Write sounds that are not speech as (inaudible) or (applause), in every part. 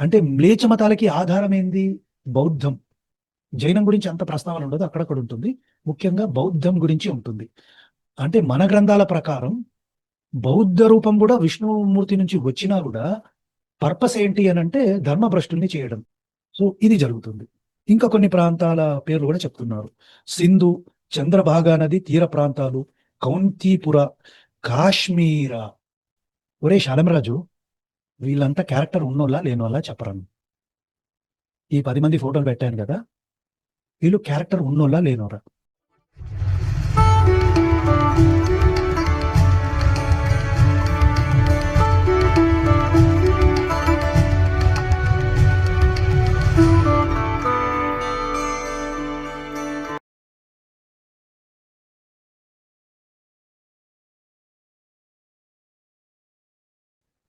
అంటే మ్లేచ మతాలకి ఆధారం ఏంది బౌద్ధం. జైనం గురించి అంత ప్రస్తావన ఉండదు అక్కడక్కడ ఉంటుంది. ముఖ్యంగా బౌద్ధం గురించి ఉంటుంది. అంటే మన గ్రంథాల ప్రకారం బౌద్ధ రూపం కూడా విష్ణుమూర్తి నుంచి వచ్చినా కూడా పర్పస్ ఏంటి అని అంటే ధర్మభ్రష్టుల్ని చేయడం. సో ఇది జరుగుతుంది. ఇంకా కొన్ని ప్రాంతాల పేర్లు కూడా చెప్తున్నారు. సింధు చంద్రభాగా నది తీర ప్రాంతాలు కౌంతీపుర కాశ్మీర. ఒరే శాలంరాజు వీళ్ళంతా క్యారెక్టర్ ఉన్నోళ్ళ లేనోళ్ళ చెప్పరాను ఈ పది మంది ఫోటోలు పెట్టాను కదా వీళ్ళు క్యారెక్టర్ ఉన్నోళ్ళ లేనోరా?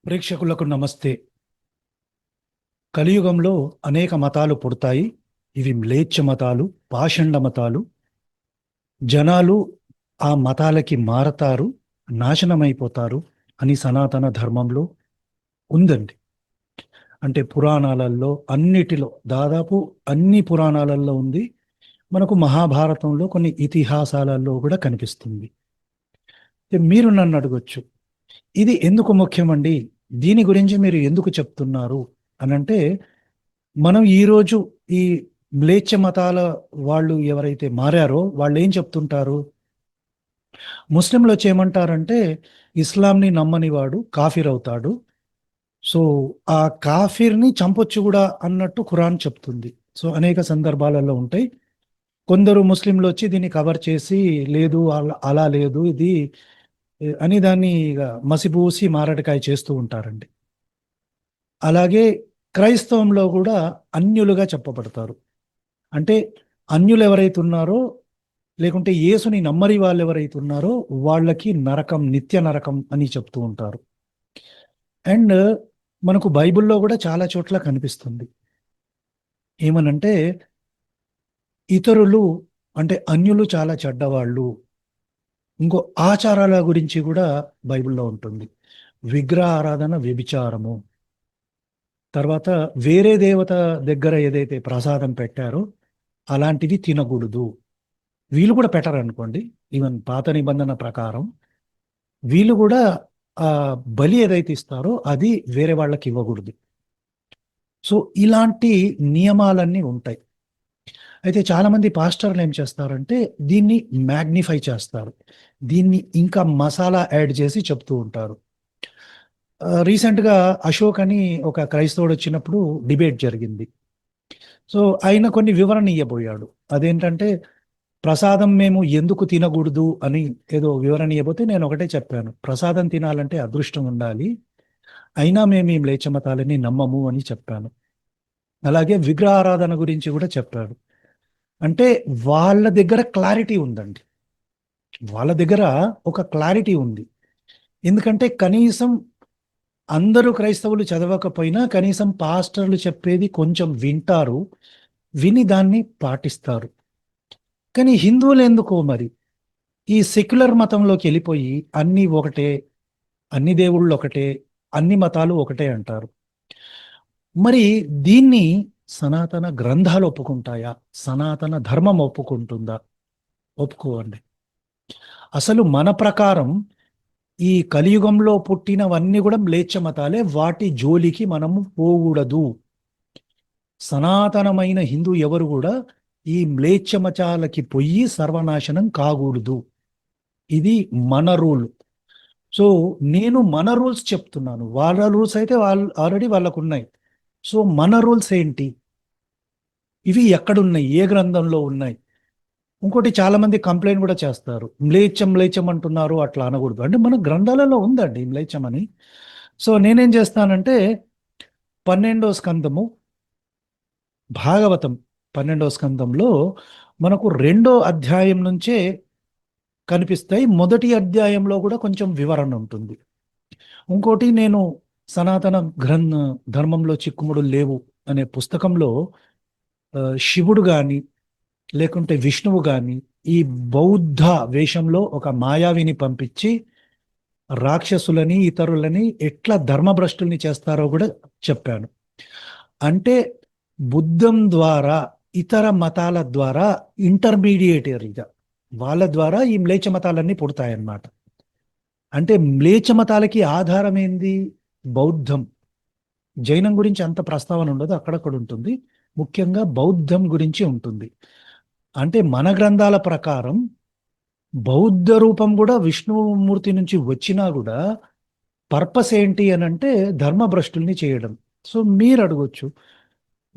ప్రేక్షకులకు నమస్తే. కలియుగంలో అనేక మతాలు పుడతాయి. ఇవి మ్లేచ్ఛ మతాలు పాషండ మతాలు. జనాలు ఆ మతాలకి మారతారు నాశనమైపోతారు అని సనాతన ధర్మంలో ఉందండి. అంటే పురాణాలలో అన్నిటిలో దాదాపు అన్ని పురాణాలలో ఉంది. మనకు మహాభారతంలో కొన్ని ఇతిహాసాలలో కూడా కనిపిస్తుంది. మీరు నన్ను అడగొచ్చు ఇది ఎందుకు ముఖ్యమండి? దీని గురించి మీరు ఎందుకు చెప్తున్నారు అని అంటే మనం ఈరోజు ఈ మ్లేచ్ఛ మతాల వాళ్ళు ఎవరైతే మారారో వాళ్ళు ఏం చెప్తుంటారు? ముస్లింలు వచ్చి ఏమంటారంటే ఇస్లాంని నమ్మని వాడు కాఫిర్ అవుతాడు. సో ఆ కాఫిర్ని చంపొచ్చు కూడా అన్నట్టు ఖురాన్ చెప్తుంది. సో అనేక సందర్భాలలో ఉంటాయి. కొందరు ముస్లింలు వచ్చి దీన్ని కవర్ చేసి లేదు అలా అలా లేదు ఇది అని దాన్ని ఇక మసిపూసి మారటకాయ చేస్తూ ఉంటారండి. అలాగే క్రైస్తవంలో కూడా అన్యులుగా చెప్పబడతారు. అంటే అన్యులు ఎవరైతే ఉన్నారో లేకుంటే యేసుని నమ్మరి వాళ్ళు ఎవరైతే ఉన్నారో వాళ్ళకి నరకం నిత్య నరకం అని చెప్తూ ఉంటారు. అండ్ మనకు బైబిల్లో కూడా చాలా చోట్ల కనిపిస్తుంది. ఏమనంటే ఇతరులు అంటే అన్యులు చాలా చెడ్డవాళ్ళు ఇంకో ఆచారాల గురించి కూడా బైబిల్లో ఉంటుంది. విగ్రహ ఆరాధన వ్యభిచారము. తర్వాత వేరే దేవత దగ్గర ఏదైతే ప్రసాదం పెట్టారో అలాంటివి తినకూడదు. వీళ్ళు కూడా పెట్టారనుకోండి. ఈవెన్ పాత నిబంధన ప్రకారం వీళ్ళు కూడా ఆ బలి ఏదైతే ఇస్తారో అది వేరే వాళ్ళకి ఇవ్వకూడదు. సో ఇలాంటి నియమాలన్నీ ఉంటాయి. అయితే చాలా మంది పాస్టర్లు ఏం చేస్తారంటే దీన్ని మ్యాగ్నిఫై చేస్తారు. దీన్ని ఇంకా మసాలా యాడ్ చేసి చెప్తూ ఉంటారు. రీసెంట్గా అశోక్ అని ఒక క్రైస్తవుడు వచ్చినప్పుడు డిబేట్ జరిగింది. సో ఆయన కొన్ని వివరణ ఇవ్వబోయాడు అదేంటంటే ప్రసాదం మేము ఎందుకు తినకూడదు అని ఏదో వివరణ ఇవ్వబోతే నేను ఒకటే చెప్పాను. ప్రసాదం తినాలంటే అదృష్టం ఉండాలి. అయినా మేము ఈ లేచమతాలని నమ్మము అని చెప్పాను. అలాగే విగ్రహారాధన గురించి కూడా చెప్పాడు. అంటే వాళ్ళ దగ్గర క్లారిటీ ఉందండి. వాళ్ళ దగ్గర ఒక క్లారిటీ ఉంది. ఎందుకంటే కనీసం అందరూ క్రైస్తవులు చదవకపోయినా కనీసం పాస్టర్లు చెప్పేది కొంచెం వింటారు విని దాన్ని పాటిస్తారు. కానీ హిందువులు ఎందుకో మరి? ఈ సెక్యులర్ మతంలోకి వెళ్ళిపోయి అన్నీ ఒకటే అన్ని దేవుళ్ళు ఒకటే అన్ని మతాలు ఒకటే అంటారు. మరి దీన్ని సనాతన గ్రంథాలు ఒప్పుకుంటాయా? సనాతన ధర్మం ఒప్పుకుంటుందా? ఒప్పుకోండి అసలు మన ప్రకారం ఈ కలియుగంలో పుట్టినవన్నీ కూడా మ్లేచ్ఛమతాలే వాటి జోలికి మనము పోకూడదు. సనాతనమైన హిందూ ఎవరు కూడా ఈ మ్లేచ్ఛ పొయ్యి పోయి సర్వనాశనం కాకూడదు. ఇది మన రూల్. సో నేను మన రూల్స్ చెప్తున్నాను. వాళ్ళ రూల్స్ అయితే వాళ్ళు ఆల్రెడీ వాళ్ళకు ఉన్నాయి సో మన రూల్స్ ఏంటి? ఇవి ఎక్కడున్నాయి? ఏ గ్రంథంలో ఉన్నాయి? ఇంకోటి చాలా మంది కంప్లైంట్ కూడా చేస్తారు. మ్లేచ్చం మ్లేచం అంటున్నారు అట్లా అనకూడదు. అంటే మన గ్రంథాలలో ఉందండి మ్లేచం అని. సో నేనేం చేస్తానంటే పన్నెండో స్కందము భాగవతం పన్నెండో స్కందంలో మనకు రెండో అధ్యాయం నుంచే కనిపిస్తాయి. మొదటి అధ్యాయంలో కూడా కొంచెం వివరణ ఉంటుంది. ఇంకోటి నేను సనాతన గ్రంథ ధర్మంలో చిక్కుముడు లేవు అనే పుస్తకంలో శివుడు కానీ లేకుంటే విష్ణువు కానీ ఈ బౌద్ధ వేషంలో ఒక మాయావిని పంపించి రాక్షసులని ఇతరులని ఎట్లా ధర్మభ్రష్టుల్ని చేస్తారో కూడా చెప్పాను. అంటే బుద్ధం ద్వారా ఇతర మతాల ద్వారా ఇంటర్మీడియేటరీగా వాళ్ళ ద్వారా ఈ మ్లేచ మతాలన్నీ పుడతాయన్నమాట. అంటే మ్లేచ మతాలకి ఆధారం ఏంది బౌద్ధం. జైనం గురించి అంత ప్రస్తావన ఉండదు అక్కడక్కడ ఉంటుంది. ముఖ్యంగా బౌద్ధం గురించి ఉంటుంది. అంటే మన గ్రంథాల ప్రకారం బౌద్ధ రూపం కూడా విష్ణుమూర్తి నుంచి వచ్చినా కూడా పర్పస్ ఏంటి అని అంటే ధర్మభ్రష్టుల్ని చేయడం. సో మీరు అడగొచ్చు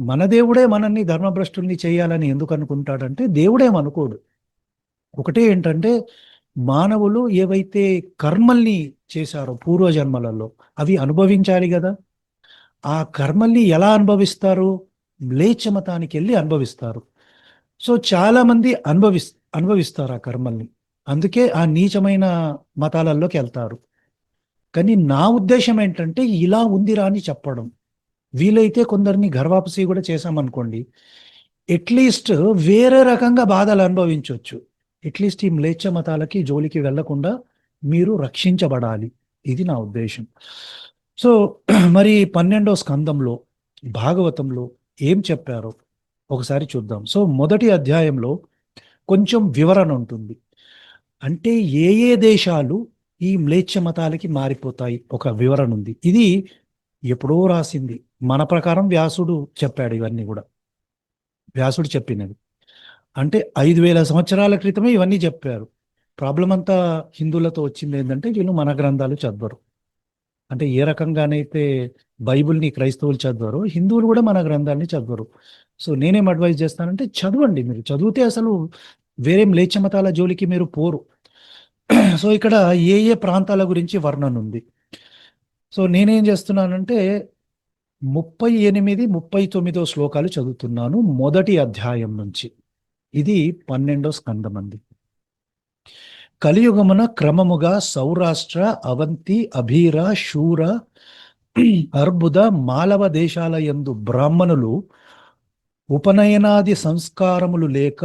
మన దేవుడే మనల్ని ధర్మభ్రష్టుల్ని చేయాలని ఎందుకు అనుకుంటాడంటే దేవుడేమనుకోడు ఒకటే ఏంటంటే మానవులు ఏవైతే కర్మల్ని చేశారో పూర్వజన్మలలో అవి అనుభవించాలి కదా. ఆ కర్మల్ని ఎలా అనుభవిస్తారు? మ్లేచ్ఛ మతానికి వెళ్ళి అనుభవిస్తారు. సో చాలామంది అనుభవి అనుభవిస్తారు ఆ కర్మల్ని. అందుకే ఆ నీచమైన మతాలలోకి వెళ్తారు. కానీ నా ఉద్దేశం ఏంటంటే ఇలా ఉందిరా అని చెప్పడం. వీలైతే కొందరిని గర్వాపసి కూడా చేశామనుకోండి. అట్లీస్ట్ వేరే రకంగా బాధలు అనుభవించవచ్చు అట్లీస్ట్ ఈ మ్లేచ్ఛ మతాలకి జోలికి వెళ్ళకుండా మీరు రక్షించబడాలి. ఇది నా ఉద్దేశం. సో (clears throat) మరి పన్నెండో స్కందంలో భాగవతంలో ఏం చెప్పారో ఒకసారి చూద్దాం. సో మొదటి అధ్యాయంలో కొంచెం వివరణ ఉంటుంది. అంటే ఏ ఏ దేశాలు ఈ మ్లేచ్ఛ మతాలకి మారిపోతాయి? ఒక వివరణ ఉంది. ఇది ఎప్పుడో రాసింది. మన ప్రకారం వ్యాసుడు చెప్పాడు ఇవన్నీ కూడా. వ్యాసుడు చెప్పినవి. అంటే ఐదు వేల సంవత్సరాల క్రితమే ఇవన్నీ చెప్పారు. ప్రాబ్లం అంతా హిందువులతో వచ్చింది ఏంటంటే వీళ్ళు మన గ్రంథాలు చదవరు. అంటే ఏ రకంగానైతే బైబిల్ని క్రైస్తవులు చదవరు హిందువులు కూడా మన గ్రంథాన్ని చదవరు. సో నేనేం అడ్వైజ్ చేస్తానంటే చదవండి మీరు. చదివితే అసలు వేరే లేచ మతాల జోలికి మీరు పోరు. (clears throat) సో ఇక్కడ ఏ ఏ ప్రాంతాల గురించి వర్ణన ఉంది? సో నేనేం చేస్తున్నానంటే ముప్పై ఎనిమిది ముప్పై తొమ్మిదో శ్లోకాలు చదువుతున్నాను మొదటి అధ్యాయం నుంచి. ఇది పన్నెండో స్కందం అంది కలియుగమున క్రమముగా సౌరాష్ట్ర అవంతి అభీర శూర అర్బుద మాలవ దేశాల యందు బ్రాహ్మణులు ఉపనయనాది సంస్కారములు లేక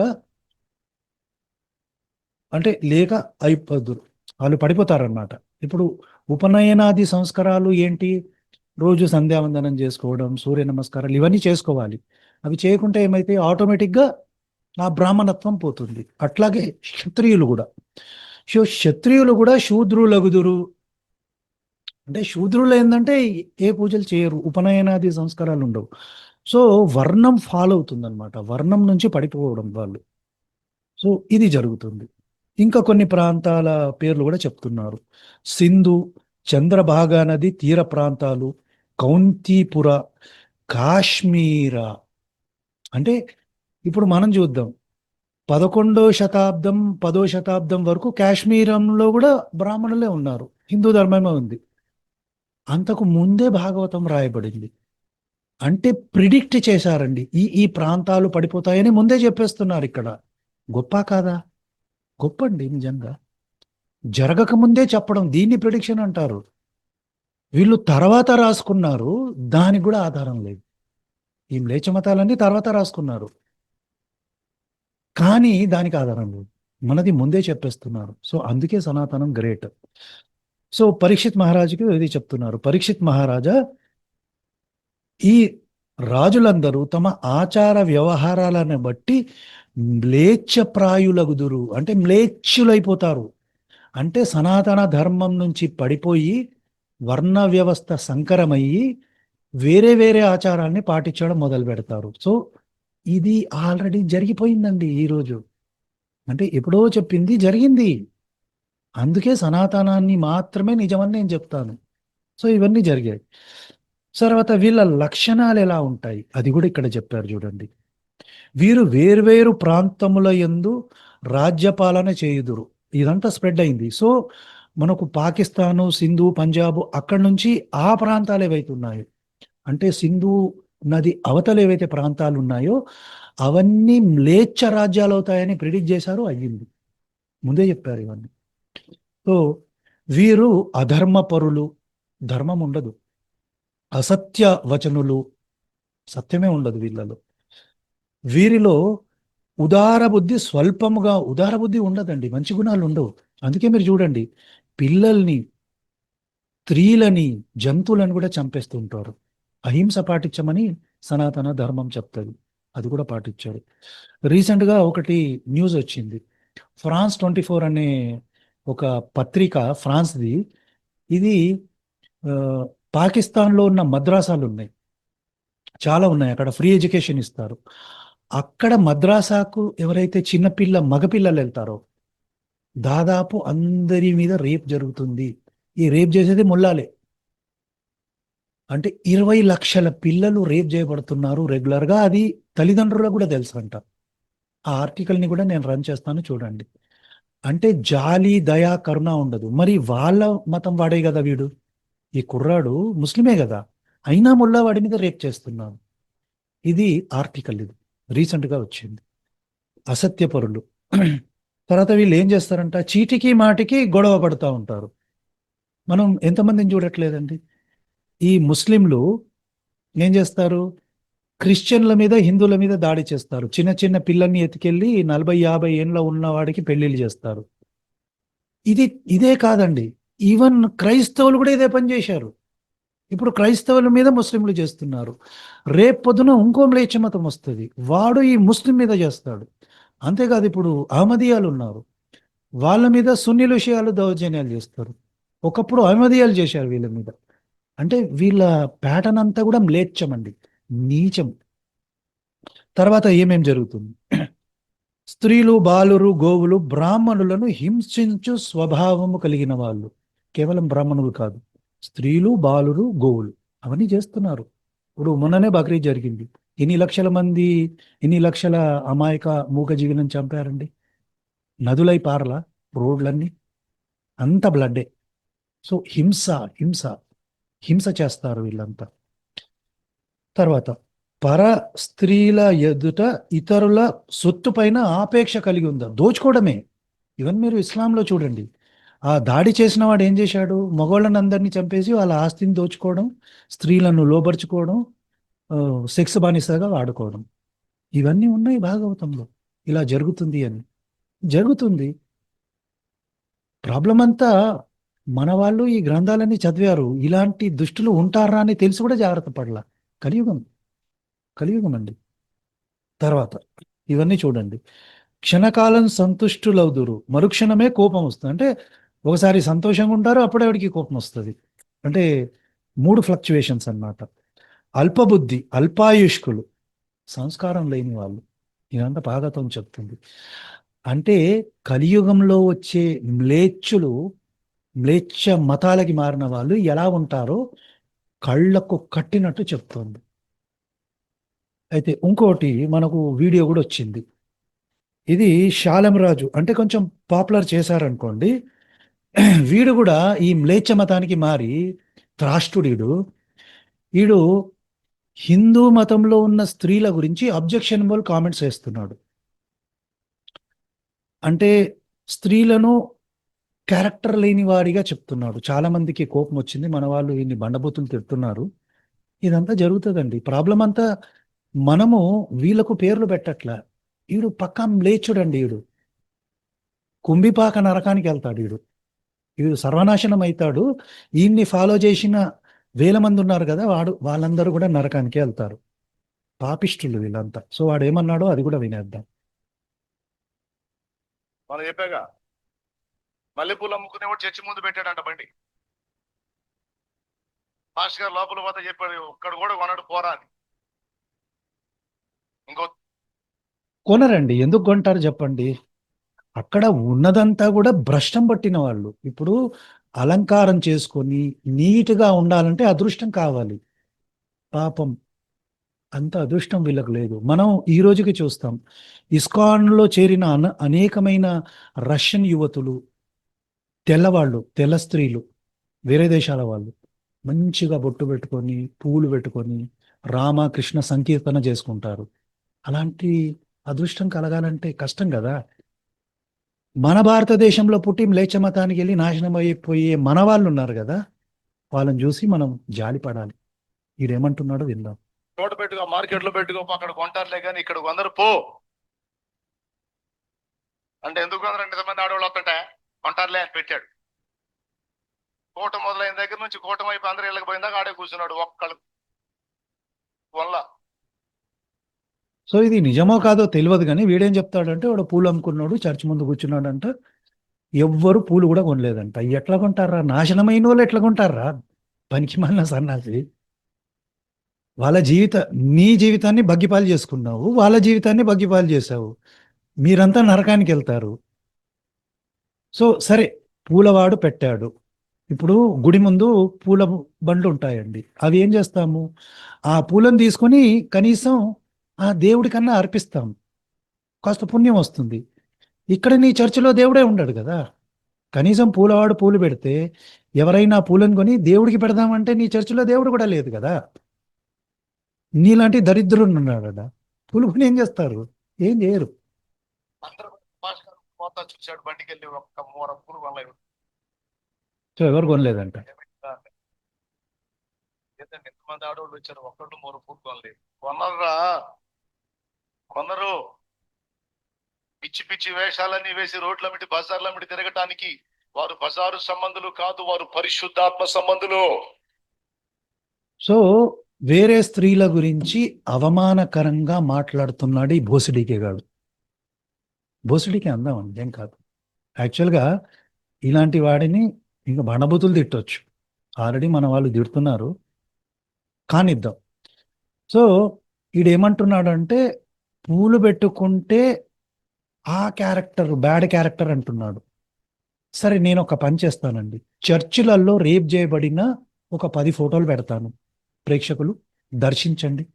అంటే లేక అయిపోదురు వాళ్ళు పడిపోతారన్నమాట. ఇప్పుడు ఉపనయనాది సంస్కారాలు ఏంటి? రోజు సంధ్యావందనం చేసుకోవడం సూర్య నమస్కారాలు ఇవన్నీ చేసుకోవాలి. అవి చేయకుంటే ఏమైతే ఆటోమేటిక్గా నా బ్రాహ్మణత్వం పోతుంది. అట్లాగే క్షత్రియులు కూడా. సో క్షత్రియులు కూడా శూద్రులగుదురు. అంటే శూద్రులు ఏంటంటే ఏ పూజలు చేయరు ఉపనయనాది సంస్కారాలు ఉండవు. సో వర్ణం ఫాలో అవుతుంది అనమాట వర్ణం నుంచి పడిపోవడం వాళ్ళు. సో ఇది జరుగుతుంది. ఇంకా కొన్ని ప్రాంతాల పేర్లు కూడా చెప్తున్నారు. సింధు చంద్రభాగా నది తీర ప్రాంతాలు కౌంతీపుర కాశ్మీర. అంటే ఇప్పుడు మనం చూద్దాం పదకొండో శతాబ్దం పదో శతాబ్దం వరకు కాశ్మీరంలో కూడా బ్రాహ్మణులే ఉన్నారు. హిందూ ధర్మమే ఉంది. అంతకు ముందే భాగవతం రాయబడింది. అంటే ప్రిడిక్ట్ చేశారండి. ఈ ఈ ప్రాంతాలు పడిపోతాయని ముందే చెప్పేస్తున్నారు ఇక్కడ. గొప్ప కాదా? గొప్ప అండి నిజంగా. జరగక ముందే చెప్పడం దీన్ని ప్రిడిక్షన్ అంటారు. వీళ్ళు తర్వాత రాసుకున్నారు దానికి కూడా ఆధారం లేదు. ఈ లేచ మతాలన్నీ తర్వాత రాసుకున్నారు. కానీ దానికి ఆధారం లేదు. మనది ముందే చెప్పేస్తున్నారు. సో అందుకే సనాతనం గ్రేట్. సో పరీక్షిత్ మహారాజుకి ఇది చెప్తున్నారు. పరీక్షిత్ మహారాజా ఈ రాజులందరూ తమ ఆచార వ్యవహారాలను బట్టి మ్లేచ్ఛప్రాయులగుదురు. అంటే మ్లేచ్ఛులైపోతారు. అంటే సనాతన ధర్మం నుంచి పడిపోయి వర్ణ వ్యవస్థ సంకరమయ్యి వేరే వేరే ఆచారాన్ని పాటించడం మొదలు పెడతారు సో ఇది ఆల్రెడీ జరిగిపోయిందండి ఈరోజు అంటే ఎప్పుడో చెప్పింది జరిగింది. అందుకే సనాతనాన్ని మాత్రమే నిజమని నేను చెప్తాను. సో ఇవన్నీ జరిగాయి. తర్వాత వీళ్ళ లక్షణాలు ఎలా ఉంటాయి? అది కూడా ఇక్కడ చెప్పారు చూడండి. వీరు వేర్వేరు ప్రాంతముల యందు రాజ్యపాలన చేయుదురు. ఇదంతా స్ప్రెడ్ అయింది. సో మనకు పాకిస్తాను సింధు పంజాబ్ అక్కడి నుంచి ఆ ప్రాంతాలు ఏవైతే అంటే సింధు నది అవతల ఏవైతే ప్రాంతాలు ఉన్నాయో అవన్నీ మ్లేచ్ఛ రాజ్యాలు అవుతాయని ప్రిడిక్ట్ చేశారు అయ్యింది. ముందే చెప్పారు ఇవన్నీ. సో వీరు అధర్మ పరులు ధర్మం ఉండదు. అసత్య వచనులు సత్యమే ఉండదు వీళ్ళలో. వీరిలో ఉదార బుద్ధి స్వల్పముగా ఉదార బుద్ధి ఉండదండి. మంచి గుణాలు ఉండవు. అందుకే మీరు చూడండి పిల్లల్ని స్త్రీలని జంతువులను కూడా చంపేస్తుంటారు అహింస పాటించమని సనాతన ధర్మం చెప్తుంది. అది కూడా పాటించాడు. రీసెంట్గా ఒకటి న్యూస్ వచ్చింది. ఫ్రాన్స్ ట్వంటీ ఫోర్ అనే ఒక పత్రిక ఫ్రాన్స్ది ఇది పాకిస్తాన్లో ఉన్న మద్రాసాలు ఉన్నాయి. చాలా ఉన్నాయి. అక్కడ ఫ్రీ ఎడ్యుకేషన్ ఇస్తారు. అక్కడ మద్రాసాకు ఎవరైతే చిన్నపిల్ల మగపిల్లలు వెళ్తారో దాదాపు అందరి మీద రేప్ జరుగుతుంది. ఈ రేప్ చేసేది ముల్లాలే. అంటే ఇరవై లక్షల పిల్లలు రేప్ చేయబడుతున్నారు రెగ్యులర్గా అది తల్లిదండ్రులకు కూడా తెలుసు అంట ఆ ఆర్టికల్ని కూడా నేను రన్ చేస్తాను చూడండి. అంటే జాలి దయా కరుణ ఉండదు. మరి వాళ్ళ మతం వాడే కదా వీడు? ఈ కుర్రాడు ముస్లిమే కదా? అయినా ముల్లా వాడి మీద రేప్ చేస్తున్నాను ఇది ఆర్టికల్ ఇది. రీసెంట్గా వచ్చింది. అసత్యపరులు. తర్వాత వీళ్ళు ఏం చేస్తారంట? చీటికి మాటికి గొడవ పడుతూ ఉంటారు. మనం ఎంతమందిని చూడట్లేదండి? ఈ ముస్లింలు ఏం చేస్తారు? క్రిస్టియన్ల మీద హిందువుల మీద దాడి చేస్తారు. చిన్న చిన్న పిల్లల్ని ఎత్తుకెళ్ళి నలభై యాభై ఏళ్ళ ఉన్నవాడికి పెళ్ళిళ్ళు చేస్తారు. ఇది ఇదే కాదండి. ఈవెన్ క్రైస్తవులు కూడా ఇదే పని చేశారు. ఇప్పుడు క్రైస్తవుల మీద ముస్లింలు చేస్తున్నారు. రేపు పొద్దున ఇంకో మ్లేచ్ఛ మతం వస్తుంది. వాడు ఈ ముస్లిం మీద చేస్తాడు. అంతేకాదు ఇప్పుడు అహ్మదీయాలు ఉన్నారు. వాళ్ళ మీద సున్నిలు విషయాలు దౌర్జన్యాలు చేస్తారు. ఒకప్పుడు అహ్మదీయాలు చేశారు వీళ్ళ మీద. అంటే వీళ్ళ ప్యాటర్న్ అంతా కూడా మ్లేచ్ఛం అండి నీచం. తర్వాత ఏమేం జరుగుతుంది? (clears throat) స్త్రీలు బాలురు గోవులు బ్రాహ్మణులను హింసించు స్వభావము కలిగిన వాళ్ళు. కేవలం బ్రాహ్మణులు కాదు. స్త్రీలు బాలురు గోవులు అవన్నీ చేస్తున్నారు. ఇప్పుడు మొన్ననే బక్రీద్ జరిగింది. ఎన్ని లక్షల మంది ఎన్ని లక్షల అమాయక మూగజీవులను చంపారండి? నదులై పారల రోడ్లన్నీ? అంత బ్లడ్డే సో హింస హింస. హింస చేస్తారు వీళ్ళంతా. తర్వాత పర స్త్రీల ఎదుట ఇతరుల సొత్తు పైన ఆపేక్ష కలిగి ఉందా? దోచుకోవడమే. ఈవెన్ మీరు ఇస్లాంలో చూడండి. ఆ దాడి చేసిన వాడు ఏం చేశాడు? మగవాళ్ళని అందరినీ చంపేసి వాళ్ళ ఆస్తిని దోచుకోవడం స్త్రీలను లోపరుచుకోవడం సెక్స్ బానిసగా వాడుకోవడం. ఇవన్నీ ఉన్నాయి భాగవతంలో. ఇలా జరుగుతుంది అని. జరుగుతుంది. ప్రాబ్లం అంతా మన వాళ్ళు ఈ గ్రంథాలన్నీ చదివారు ఇలాంటి దుష్టులు ఉంటారా అని తెలిసి కూడా జాగ్రత్త పడలా. కలియుగం కలియుగం అండి. తర్వాత ఇవన్నీ చూడండి. క్షణకాలం సంతుష్టులవుదురు మరుక్షణమే కోపం వస్తుంది. అంటే ఒకసారి సంతోషంగా ఉంటారు అప్పుడే వాడికి కోపం వస్తుంది. అంటే మూడు ఫ్లక్చువేషన్స్ అన్నమాట. అల్పబుద్ధి అల్పాయుష్కులు సంస్కారం లేని వాళ్ళు. ఇదంతా భాగవతం చెప్తుంది. అంటే కలియుగంలో వచ్చే మ్లేచ్చులు మ్లేచ్ఛ మతాలకి మారిన వాళ్ళు ఎలా ఉంటారో కళ్ళకు కట్టినట్టు చెప్తోంది. అయితే ఇంకోటి మనకు వీడియో కూడా వచ్చింది. ఇది శాలంరాజు అంటే కొంచెం పాపులర్ చేశారనుకోండి. వీడు కూడా ఈ మ్లేచ్ఛ మతానికి మారి త్రాష్టుడీడు. వీడు హిందూ మతంలో ఉన్న స్త్రీల గురించి అబ్జెక్షనబుల్ కామెంట్స్ వేస్తున్నాడు. అంటే స్త్రీలను క్యారెక్టర్ లేని వాడిగా చెప్తున్నాడు. చాలా మందికి కోపం వచ్చింది. మన వాళ్ళు వీడిని బండబూతులు తిడుతున్నారు. ఇదంతా జరుగుతుందండి. ప్రాబ్లం అంతా మనము వీళ్ళకు పేర్లు పెట్టట్లా. వీడు పక్కం లేచుడండి వీడు కుంభిపాక నరకానికి వెళ్తాడు వీడు వీడు సర్వనాశనం అవుతాడు ఈయన్ని ఫాలో చేసిన వేల మంది ఉన్నారు కదా వాడు వాళ్ళందరూ కూడా నరకానికి వెళ్తారు. పాపిష్ఠులు వీళ్ళంతా. సో వాడు ఏమన్నాడో అది కూడా వినేద్దాం. మనం చెప్పాగా? మల్లెపూలు అమ్ముకునేవాడు చర్చి ముందు పెట్టాడంట బండి. మాస్టర్ గారు లోపల పోతే చెప్పాడు ఒక్కడు కూడా కొనడు పోరా అని. ఇంకో కొనరండి. ఎందుకు కొంటారు చెప్పండి? అక్కడ ఉన్నదంతా కూడా భ్రష్టం పట్టిన వాళ్ళు. ఇప్పుడు అలంకారం చేసుకొని నీట్గా ఉండాలంటే అదృష్టం కావాలి. పాపం అంత అదృష్టం వీళ్ళకు లేదు. మనం ఈ రోజుకి చూస్తాం. ఇస్కాన్లో చేరిన అనేకమైన రష్యన్ యువతులు తెల్లవాళ్ళు తెల్ల స్త్రీలు వేరే దేశాల వాళ్ళు మంచిగా బొట్టు పెట్టుకొని పూలు పెట్టుకొని రామ కృష్ణ సంకీర్తన చేసుకుంటారు. అలాంటి అదృష్టం కలగాలంటే కష్టం కదా. మన భారతదేశంలో పుట్టి లేచ మతానికి వెళ్ళి నాశనం అయిపోయే మన వాళ్ళు ఉన్నారు కదా. వాళ్ళని చూసి మనం జాలి పడాలి. ఈడేమంటున్నాడో విందాం. చోట పెట్టుకో మార్కెట్లో పెట్టుకో అక్కడ కొంటారులే కానీ ఇక్కడ కొందరు పో. అంటే ఎందుకు కొందరు ఇంతమంది ఆడవాళ్ళు వస్తుంటే? కొంటారులే అని పెట్టాడు. కోట మొదలైన దగ్గర నుంచి కోటం వైపు అందరూ ఇళ్ళకి పోయిందాక ఆడే కూర్చున్నాడు ఒక్కళ్ళు వల్ల. సో ఇది నిజమో కాదో తెలియదు కానీ వీడేం చెప్తాడంటే వాడు పూలు అమ్ముకున్నాడు చర్చి ముందు కూర్చున్నాడంట. ఎవ్వరు పూలు కూడా కొనలేదంట. ఎట్లా కొంటారా? నాశనమైన వాళ్ళు ఎట్లా కొంటారా? పనికి మళ్ళీ సన్నాసి. వాళ్ళ జీవిత నీ జీవితాన్ని బగ్గిపాలు చేసుకున్నావు వాళ్ళ జీవితాన్ని బగ్గిపాలు చేసావు మీరంతా నరకానికి వెళ్తారు. సో సరే పూలవాడు పెట్టాడు. ఇప్పుడు గుడి ముందు పూల బండ్లు ఉంటాయండి. అవి ఏం చేస్తాము? ఆ పూలను తీసుకొని కనీసం ఆ దేవుడికన్నా అర్పిస్తాం కాస్త పుణ్యం వస్తుంది. ఇక్కడ నీ చర్చిలో దేవుడే ఉండడు కదా. కనీసం పూలవాడు పూలు పెడితే ఎవరైనా పూలను కొని దేవుడికి పెడదామంటే నీ చర్చిలో దేవుడు కూడా లేదు కదా. నీలాంటి దరిద్రుడు ఉన్నాడట. పూలు కొని ఏం చేస్తారు? ఏం చేయరు. పోతా చూశాడు బండికి వెళ్ళి ఒక్క మూర వల్ల సో ఎవరు కొనలేదంట? ఏంటంటే ఎంతమంది ఆడవాళ్ళు వచ్చారు ఒక్కళ్ళు మూర పూలు కొనలేదు. కొనరా. కొందరు పిచ్చి పిచ్చి వేషాలన్నీ వేసి రోడ్ల మిటి బజార్ల మిటి తిరగటానికి వారు బజారు సంబంధులు కాదు వారు పరిశుద్ధాత్మ సంబంధులు. సో వేరే స్త్రీల గురించి అవమానకరంగా మాట్లాడుతున్నాడు ఈ బోసిడీకే గాడు. బోసిడీకి అందాం అండి ఏం కాదు. యాక్చువల్గా ఇలాంటి వాడిని ఇంకా బణబుతులు తిట్టవచ్చు ఆల్రెడీ మన వాళ్ళు తిడుతున్నారు. కానిద్దాం. సో ఈడేమంటున్నాడంటే పూలు పెట్టుకుంటే ఆ క్యారెక్టర్ బ్యాడ్ క్యారెక్టర్ అంటున్నాడు. సరే నేను ఒక పని చేస్తానండి. చర్చిలలో రేప్ చేయబడిన ఒక పది ఫోటోలు పెడతాను. ప్రేక్షకులు దర్శించండి.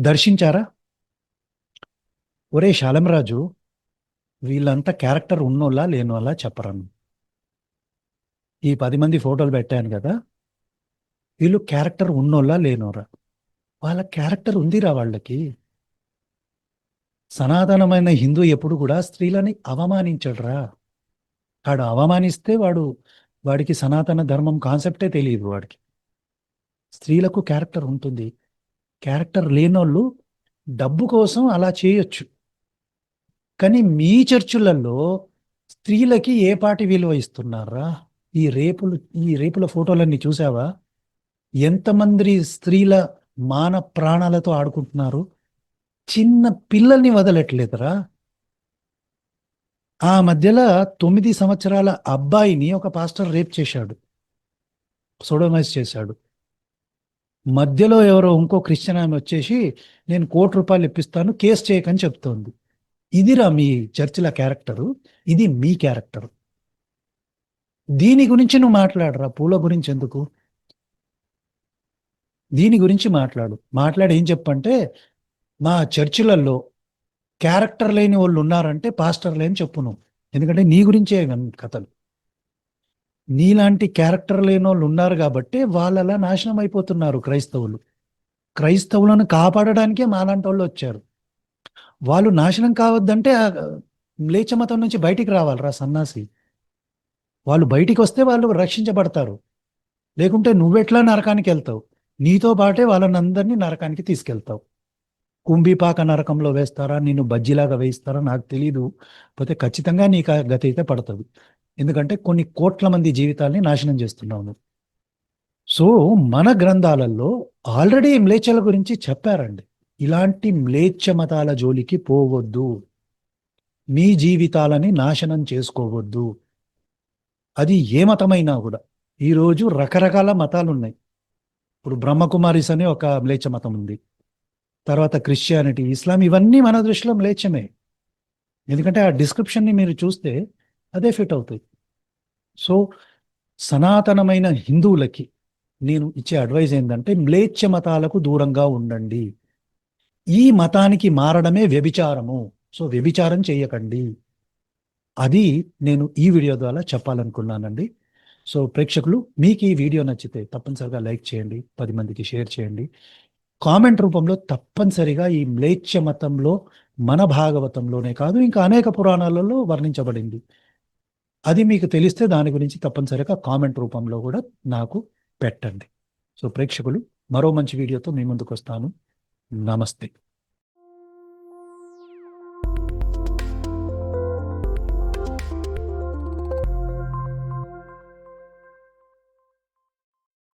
దర్శించారా? ఒరే శాలంరాజు వీళ్ళంతా క్యారెక్టర్ ఉన్నోళ్ళా లేనోళ్ళా చెప్పరను ఈ పది మంది ఫోటోలు పెట్టాను కదా వీళ్ళు క్యారెక్టర్ ఉన్నోళ్ళా లేనోరా? వాళ్ళ క్యారెక్టర్ ఉందిరా వాళ్ళకి. సనాతనమైన హిందూ ఎప్పుడు కూడా స్త్రీలని అవమానించడరా? వాడు అవమానిస్తే వాడు వాడికి సనాతన ధర్మం కాన్సెప్టే తెలియదు వాడికి. స్త్రీలకు క్యారెక్టర్ ఉంటుంది. క్యారెక్టర్ లేనోళ్ళు డబ్బు కోసం అలా చేయొచ్చు. కానీ మీ చర్చులలో స్త్రీలకి ఏ పాటి విలువ ఇస్తున్నారా? ఈ రేపులు ఈ రేపుల ఫోటోలన్నీ చూసావా? ఎంతమంది స్త్రీల మాన ప్రాణాలతో ఆడుకుంటున్నారు? చిన్న పిల్లల్ని వదలట్లేదురా. ఆ మధ్యలో తొమ్మిది సంవత్సరాల అబ్బాయిని ఒక పాస్టర్ రేప్ చేశాడు. సోడోమైజ్ చేశాడు. మధ్యలో ఎవరో ఇంకో క్రిస్టియన్ ఆమె వచ్చేసి నేను కోటి రూపాయలు ఇప్పిస్తాను కేసు చేయకని చెప్తోంది. ఇదిరా మీ చర్చిల క్యారెక్టరు ఇది మీ క్యారెక్టర్. దీని గురించి నువ్వు మాట్లాడరా? పూల గురించి ఎందుకు? దీని గురించి మాట్లాడు. మాట్లాడి ఏం చెప్పంటే మా చర్చిలలో క్యారెక్టర్ లేని వాళ్ళు ఉన్నారంటే పాస్టర్ లేని చెప్పు నువ్వు. ఎందుకంటే నీ గురించే కథలు. నీలాంటి క్యారెక్టర్ లేని వాళ్ళు ఉన్నారు కాబట్టి వాళ్ళలా నాశనం అయిపోతున్నారు క్రైస్తవులు. క్రైస్తవులను కాపాడడానికే మాలాంటి వాళ్ళు వచ్చారు. వాళ్ళు నాశనం కావద్దంటే లేచ మతం నుంచి బయటికి రావాలిరా సన్నాసి. వాళ్ళు బయటికి వస్తే వాళ్ళు రక్షించబడతారు. లేకుంటే నువ్వెట్లా నరకానికి వెళ్తావు? నీతో పాటే వాళ్ళని అందరినీ నరకానికి తీసుకెళ్తావు. కుంభిపాక నరకంలో వేస్తారా? నిన్ను బజ్జీలాగా వేయిస్తారా? నాకు తెలీదు. పోతే ఖచ్చితంగా నీకు ఆ గతి అయితే పడుతుంది. ఎందుకంటే కొన్ని కోట్ల మంది జీవితాల్ని నాశనం చేస్తున్నావు నువ్వు. సో మన గ్రంథాలలో ఆల్రెడీ మ్లేచ్ఛల గురించి చెప్పారండి. ఇలాంటి మ్లేచ్ఛ మతాల జోలికి పోవద్దు. మీ జీవితాలని నాశనం చేసుకోవద్దు. అది ఏ మతమైనా కూడా. ఈరోజు రకరకాల మతాలు ఉన్నాయి ఇప్పుడు బ్రహ్మకుమారిస్ అనే ఒక మ్లేచ్ఛ మతం ఉంది. తర్వాత క్రిస్టియానిటీ ఇస్లాం ఇవన్నీ మన దృష్టిలో మ్లేచ్ఛమే. ఎందుకంటే ఆ డిస్క్రిప్షన్ని మీరు చూస్తే అదే ఫిట్ అవుతాయి. సో సనాతనమైన హిందువులకి నేను ఇచ్చే అడ్వైజ్ ఏంటంటే మ్లేచ్ఛ మతాలకు దూరంగా ఉండండి. ఈ మతానికి మారడమే వ్యభిచారము. సో వ్యభిచారం చేయకండి. అది నేను ఈ వీడియో ద్వారా చెప్పాలనుకున్నానండి. సో ప్రేక్షకులు మీకు ఈ వీడియో నచ్చితే తప్పనిసరిగా లైక్ చేయండి పది మందికి షేర్ చేయండి. కామెంట్ రూపంలో తప్పనిసరిగా ఈ మ్లేచ్ఛ మతంలో మన భాగవతంలోనే కాదు ఇంకా అనేక పురాణాలలో వర్ణించబడింది. అది మీకు తెలిస్తే దాని గురించి తప్పనిసరిగా కామెంట్ రూపంలో కూడా నాకు పెట్టండి. సో ప్రేక్షకులు మరో మంచి వీడియోతో మీ ముందుకు వస్తాను. నమస్తే.